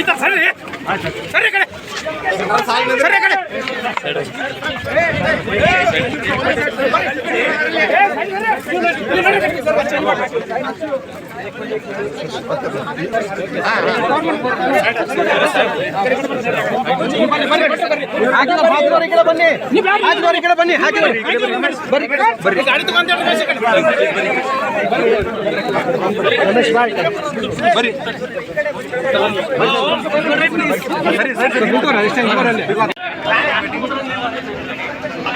ಬೈತಾ ಸರಿ ಸರಿ ಈ ಕಡೆ ಸರಿ ಈ ಕಡೆ ಹಾಕಿದವ್ರು ಈ ಕಡೆ ಬನ್ನಿ ಹಾಕಿದವ್ರು ಈ ಕಡೆ ಬನ್ನಿ ಹಾಕಿದವ್ರು ಬರ್ರಿ ಬರ್ರಿ ಗಾಡಿ ತಗೊಂಡ್. ರಮೇಶ್ ಬಾಯ್ ಬರ್ರಿ ಸರಿ ಸರಿ ಸರಿ ನಿಂತ್ಕೊಳ್ರಿ, ಅಷ್ಟೇ ನಿಂತ್ಕೊಳ್ರಿ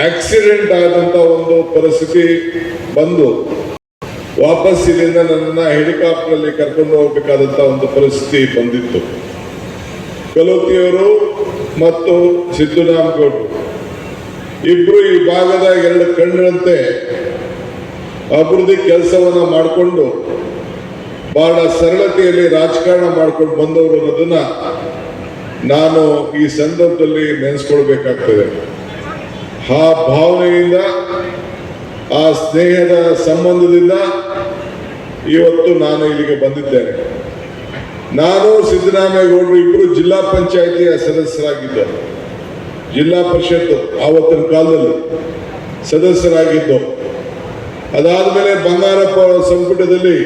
ಆಕ್ಸಿಡೆಂಟ್ ಆದಂತ ಒಂದು ಪರಿಸ್ಥಿತಿ ಬಂದು ವಾಪಸ್ ಇಲ್ಲಿಂದ ನನ್ನ ಹೆಲಿಕಾಪ್ಟರ್ ಅಲ್ಲಿ ಕರ್ಕೊಂಡು ಹೋಗಬೇಕಾದಂತ ಒಂದು ಪರಿಸ್ಥಿತಿ ಬಂದಿತ್ತು. ಕಲೋತಿಯವರು ಮತ್ತು ಸಿದ್ದರಾಮಗೌಡರು ಇಬ್ರು ಈ ಭಾಗದ ಎರಡು ಕಣ್ಣಂತೆ ಅಭಿವೃದ್ಧಿ ಕೆಲಸವನ್ನ ಮಾಡಿಕೊಂಡು ಬಹಳ ಸರಳತೆಯಲ್ಲಿ ರಾಜಕಾರಣ ಮಾಡ್ಕೊಂಡು ಬಂದವರು ಅನ್ನೋದನ್ನ ನಾನು ಈ ಸಂದರ್ಭದಲ್ಲಿ ನೆನೆಸ್ಕೊಳ್ಬೇಕಾಗ್ತದೆ. ಆ ಭಾವನೆಯಿಂದ, ಆ ಸ್ನೇಹದ ಸಂಬಂಧದಿಂದ ಇವತ್ತು ನಾನು ಇಲ್ಲಿಗೆ ಬಂದಿದ್ದೇನೆ. ನಾನು ಸಿದ್ದರಾಮೇಗೌಡರು ಇಬ್ಬರು ಜಿಲ್ಲಾ ಪಂಚಾಯಿತಿಯ ಸದಸ್ಯರಾಗಿದ್ದರು ಜಿಲ್ಲಾ ಪರಿಷತ್ ಆವತ್ತಿನ ಕಾಲದಲ್ಲಿ ಸದಸ್ಯರಾಗಿದ್ದು. ಅದಾದಮೇಲೆ ಬಂಗಾರಪ್ಪ ಅವರ ಸಂಪುಟದಲ್ಲಿ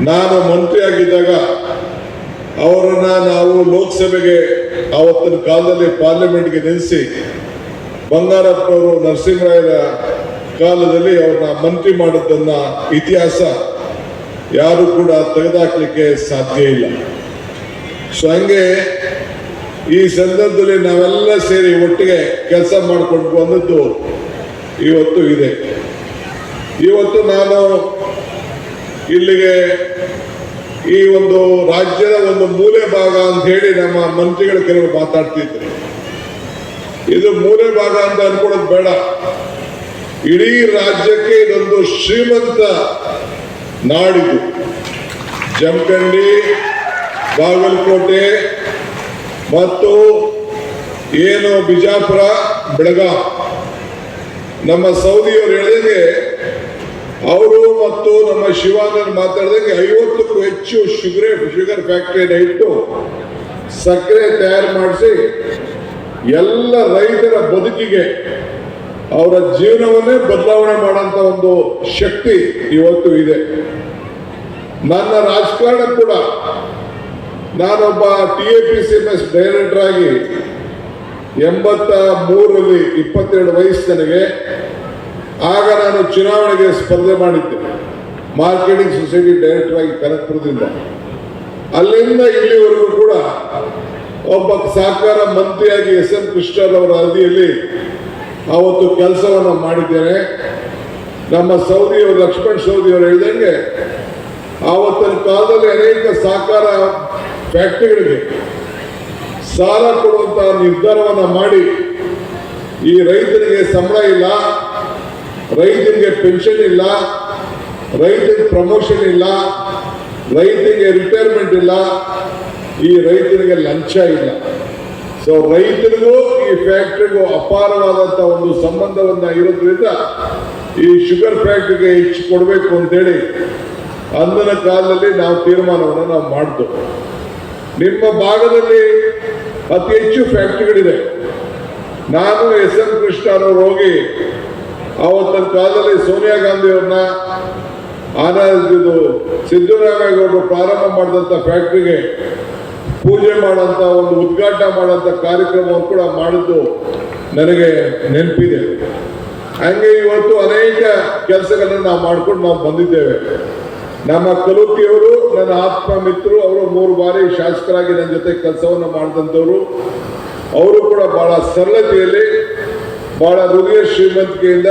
ನಾನು ಮಂತ್ರಿಯಾಗಿದ್ದಾಗ ಅವರನ್ನು ನಾವು ಲೋಕಸಭೆಗೆ ಆವತ್ತಿನ ಕಾಲದಲ್ಲಿ ಪಾರ್ಲಿಮೆಂಟ್ಗೆ ನಿಲ್ಲಿಸಿ ಬಂಗಾರಪ್ಪನವರು ನರಸಿಂಹರಾಯರ ಕಾಲದಲ್ಲಿ ಅವ್ರನ್ನ ಮಂತ್ರಿ ಮಾಡಿದ್ದನ್ನ ಇತಿಹಾಸ ಯಾರು ಕೂಡ ತೆಗೆದಾಕ್ಲಿಕ್ಕೆ ಸಾಧ್ಯ ಇಲ್ಲ. ಸೊ ಹಂಗೆ ಈ ಸಂದರ್ಭದಲ್ಲಿ ನಾವೆಲ್ಲ ಸೇರಿ ಒಟ್ಟಿಗೆ ಕೆಲಸ ಮಾಡ್ಕೊಂಡು ಬಂದದ್ದು ಇವತ್ತು ಇದೆ. ಇವತ್ತು ನಾನು ಇಲ್ಲಿಗೆ ಈ ಒಂದು ರಾಜ್ಯದ ಒಂದು ಮೂಲೆ ಭಾಗ ಅಂತ ಹೇಳಿ ನಮ್ಮ ಮಂತ್ರಿಗಳು ಕೆಲವರು ಮಾತಾಡ್ತಿದ್ರು. ಇದು ಮೂಲೆ ಭಾಗ ಅಂತ ಅನ್ಕೊಳ್ಳೋದು ಬೇಡ. ಇಡೀ ರಾಜ್ಯಕ್ಕೆ ಇದೊಂದು ಶ್ರೀಮಂತ ನಾಡಿದು. ಜಮಖಂಡಿ, ಬಾಗಲಕೋಟೆ ಮತ್ತು ಏನು ಬಿಜಾಪುರ, ಬೆಳಗಾಂ. ನಮ್ಮ ಸೌದಿಯವರು ಹೇಳಿದಂಗೆ ಅವರು ಮತ್ತು ನಮ್ಮ ಶಿವಾನಂದ್ ಮಾತಾಡಿದಂಗೆ ಐವತ್ತಕ್ಕೂ ಹೆಚ್ಚು ಶುಗರ್ ಶುಗರ್ ಫ್ಯಾಕ್ಟ್ರಿಯನ್ನು ಇಟ್ಟು ಸಕ್ಕರೆ ತಯಾರು ಮಾಡಿಸಿ ಎಲ್ಲ ರೈತರ ಬದುಕಿಗೆ ಅವರ ಜೀವನವನ್ನೇ ಬದಲಾವಣೆ ಮಾಡುವಂತ ಒಂದು ಶಕ್ತಿ ಇವತ್ತು ಇದೆ. ನನ್ನ ರಾಜಕಾರಣ ಕೂಡ ನಾನೊಬ್ಬ T A P C M S director ಆಗಿ ಎಂಬತ್ತ ಮೂರರಲ್ಲಿ ಇಪ್ಪತ್ತೆರಡು ವಯಸ್ಸು ನನಗೆ. ಆಗ ನಾನು ಚುನಾವಣೆಗೆ ಸ್ಪರ್ಧೆ ಮಾಡಿದ್ದೆ. ಮಾರ್ಕೆಟಿಂಗ್ ಸೊಸೈಟಿ ಡೈರೆಕ್ಟರ್ ಆಗಿ ಕನಕಪುರದಿಂದ ಅಲ್ಲಿಂದ ಇಲ್ಲಿವರೆಗೂ ಕೂಡ ಒಬ್ಬ ಸಹಕಾರ ಮಂತ್ರಿಯಾಗಿ ಎಸ್ ಎನ್ ಕೃಷ್ಣರವರ ಅವಧಿಯಲ್ಲಿ ಅವತ್ತು ಕೆಲಸವನ್ನು ಮಾಡಿದ್ದೇನೆ ನಮ್ಮ ಸೌದಿಯವರು ಲಕ್ಷ್ಮಣ್ ಸೌದಿಯವರು ಹೇಳಿದಂಗೆ ಆವತ್ತಿನ ಕಾಲದಲ್ಲಿ ಅನೇಕ ಸಹಕಾರ ಫ್ಯಾಕ್ಟ್ರಿಗಳಿಗೆ ಸಾಲ ಕೊಡುವಂತಹ ನಿರ್ಧಾರವನ್ನು ಮಾಡಿ ಈ ರೈತರಿಗೆ ಸಂಬಳ ಇಲ್ಲ, ರೈತರಿಗೆ ಪೆನ್ಷನ್ ಇಲ್ಲ, ರೈತರಿಗೆ ಪ್ರಮೋಷನ್ ಇಲ್ಲ, ರೈತರಿಗೆ ರಿಟೈರ್ಮೆಂಟ್ ಇಲ್ಲ ಈ ರೈತರಿಗೆ ಲಂಚ ಇಲ್ಲ. ಸೊ ರೈತರಿಗೂ, ಈ ಫ್ಯಾಕ್ಟ್ರಿಗೂ ಅಪಾರವಾದಂಥ ಒಂದು ಸಂಬಂಧವನ್ನ ಇರೋದ್ರಿಂದ ಈ ಶುಗರ್ ಫ್ಯಾಕ್ಟ್ರಿಗೆ ಹೆಚ್ಚು ಕೊಡಬೇಕು ಅಂತೇಳಿ ಅಂದಿನ ಕಾಲದಲ್ಲಿ ನಾವು ತೀರ್ಮಾನವನ್ನು ನಾವು ಮಾಡಿದ್ವು ನಿಮ್ಮ ಭಾಗದಲ್ಲಿ ಅತಿ ಹೆಚ್ಚು ಫ್ಯಾಕ್ಟ್ರಿಗಳಿದೆ ನಾನು ಎಸ್ ಕೃಷ್ಣ ಅವ್ರು ಹೋಗಿ ಆವತ್ತಿನ ಕಾಲದಲ್ಲಿ ಸೋನಿಯಾ ಗಾಂಧಿ ಅವ್ರನ್ನ ಸಿದ್ದರಾಮಯ್ಯ ಅವರು ಪ್ರಾರಂಭ ಮಾಡಿದಂಥ ಫ್ಯಾಕ್ಟ್ರಿಗೆ ಪೂಜೆ ಮಾಡೋಂಥ ಒಂದು ಉದ್ಘಾಟನೆ ಮಾಡೋಂಥ ಕಾರ್ಯಕ್ರಮವನ್ನು ಕೂಡ ಮಾಡಿದ್ದು ನನಗೆ ನೆನಪಿದೆ. ಹಂಗೆ ಇವತ್ತು ಅನೇಕ ಕೆಲಸಗಳನ್ನು ನಾವು ಮಾಡ್ಕೊಂಡು ನಾವು ಬಂದಿದ್ದೇವೆ. ನಮ್ಮ ಕಲುಕಿಯವರು ನನ್ನ ಆತ್ಮ ಮಿತ್ರರು, ಅವರು ಮೂರು ಬಾರಿ ಶಾಸಕರಾಗಿ ನನ್ನ ಜೊತೆ ಕೆಲಸವನ್ನು ಮಾಡಿದಂಥವ್ರು. ಅವರು ಕೂಡ ಬಹಳ ಸರಳತೆಯಲ್ಲಿ, ಬಹಳ ಹೃದಯ ಶ್ರೀಮಂತಿಕೆಯಿಂದ